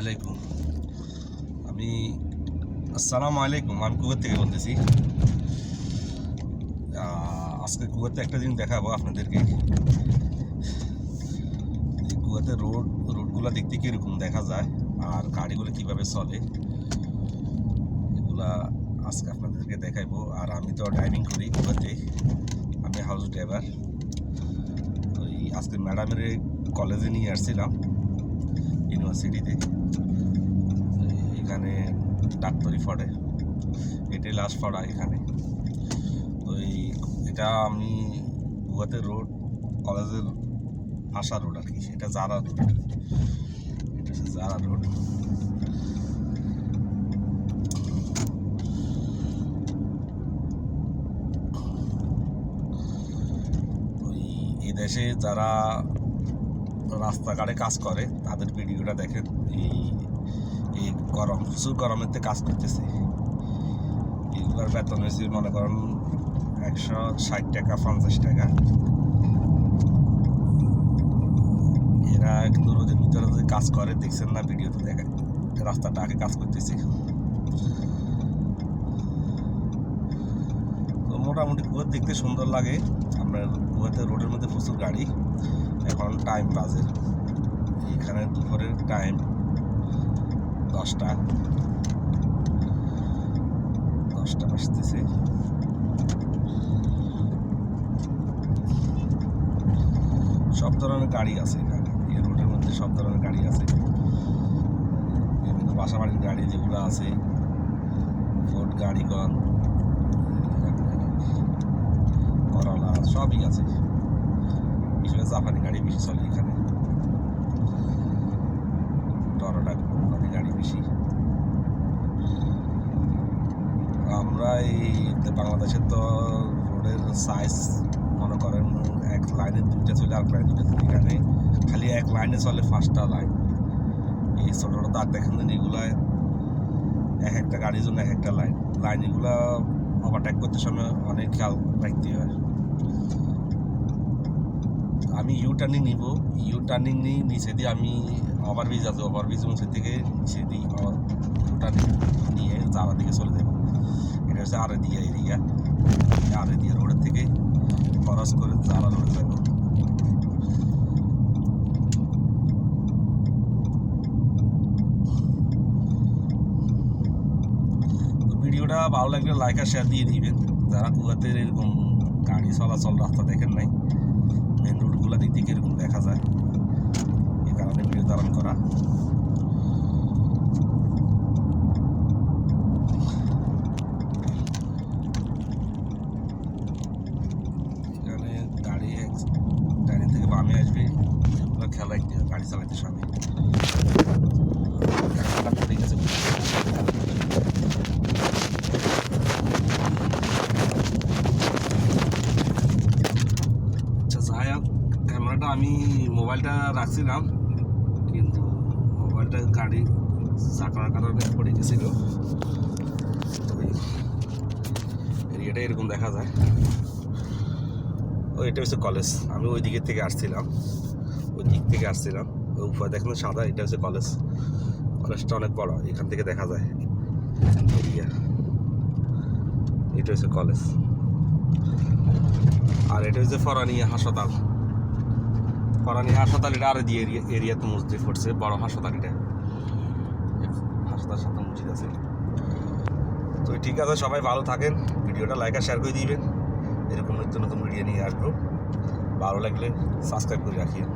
আলাইকুম। আমি আসসালামু আলাইকুম, আমি কুয়েত থেকে বলতেছি। আজকে কুয়েতে একটা জিনিস দেখাবো আপনাদেরকে। এই কুয়েতের রোড, রোডগুলো দেখতে কীরকম দেখা যায় আর গাড়িগুলো কীভাবে চলে, এগুলা আজকে আপনাদেরকে দেখাইবো। আর আমি তো ড্রাইভিং করি কুয়েতে, আমি হাউস ড্রাইভার ওই আজকে ম্যাডামের কলেজে নিয়ে আসছিলাম। ইউনিভার্সিটিতে এখানে ডাক্তারি পড়ে। এটাই লাস্ট পড়া এখানে। ওই এটা আমি গুয়াতে রোড, কলেজের আসা রোড আর কি এটা জারা রোড। এটা হচ্ছে জারা রোড। এই দেশে যারা রাস্তাঘাটে কাজ করে, তাদের ভিডিওটা দেখেন, এই এই গরম, প্রচুর গরমেতে কাজ করতেছে। এগুলোর বেতন হয়েছে মনে করেন একশো ষাট টাকা, পঞ্চাশ টাকা। এরা কিন্তু রোদের ভিতরে যে কাজ করে, দেখছেন না ভিডিওতে দেখেন, রাস্তাটা আগে কাজ করতেছে। তো মোটামুটি কুয়ার দেখতে সুন্দর লাগে। আমরা কুয়াতে রোডের মধ্যে প্রচুর গাড়ি। এখন টাইম বাজে। এখানে দুপুরের টাইম দশটা। দশটা বাজতেছে। সব ধরনের গাড়ি আছে এখানে। এই রোডের মধ্যে সব ধরনের গাড়ি আছে। বিভিন্ন বাসা বাড়ির গাড়ি যেগুলো আছে। ফোর্ড গাড়ি কন করলা সবই আছে। বিশেষ জাপানি গাড়ি বেশি চলে এখানে। টরোটা কোম্পানি গাড়ি বেশি। আমরা এই বাংলাদেশের তো রোডের সাইজ মনে করেন এক লাইনে দুইটা চলে আর লাইনে দুইটা চলে এখানে। খালি এক লাইনে চলে পাঁচটা লাইন এই ছোটো ছোটো দাগ দেখেন এগুলায় এক একটা গাড়ির জন্য এক একটা লাইন লাইন এগুলা ওভারটেক করতে সময় অনেক খেয়াল রাখতে হয়। আমি ইউ টার্নিং নিব। ইউ টার্নিং নিয়ে নিচে দিয়ে আমি ওভারব্রিজ আছে ওভারব্রিজ নিচে থেকে নিচে দিই ইউ টার্নিং নিয়ে জারা দিকে চলে যাব। এটা হচ্ছে আরে দিয়া এরিয়া আরে দিয়া রোডের থেকে খরচ করে জারা রোডে যাব। ভিডিওটা ভালো লাগলে লাইক আর শেয়ার দিয়ে দিবেন। যারা কুয়াতে এরকম গাড়ি চলাচল, রাস্তা দেখেন নাই। মেন রোডগুলো দিক থেকে এরকম দেখা যায়। এই কারণে ভিডিও ধারণ করা। এখানে গাড়ি ডাইনি থেকে বামে আসবে, এগুলো খেলা গাড়ি চালাইতে সময় ক্যামেরাটা আমি মোবাইলটা রাখছিলাম, কিন্তু মোবাইলটা গাড়ি চাকার কারণে পড়ে গেছিল। তো এরিয়াটা এরকম দেখা যায়। ও, এটা হচ্ছে কলেজ। আমি ওই দিকের থেকে আসছিলাম। ওই দিক থেকে আসছিলাম। উপরে দেখলাম সাদা, এটা হচ্ছে কলেজ। কলেজটা অনেক বড়, এখান থেকে দেখা যায়। এরিয়া। এটা হচ্ছে কলেজ। আর এটা হচ্ছে ফরানিয়া হাসপাতাল। ফরানিয়া হাসপাতাল এটা আর দিয়ে এরিয়া তো মসজিদ পড়ছে বড় হাসপাতাল এটা হাসপাতাল সাথে মসজিদ আছে। তো ঠিক আছে, সবাই ভালো থাকেন। ভিডিওটা লাইক আর শেয়ার করে দিবেন। এরকম নতুন নতুন ভিডিও নিয়ে আসব। ভালো লাগলে সাবস্ক্রাইব করে রাখিয়ে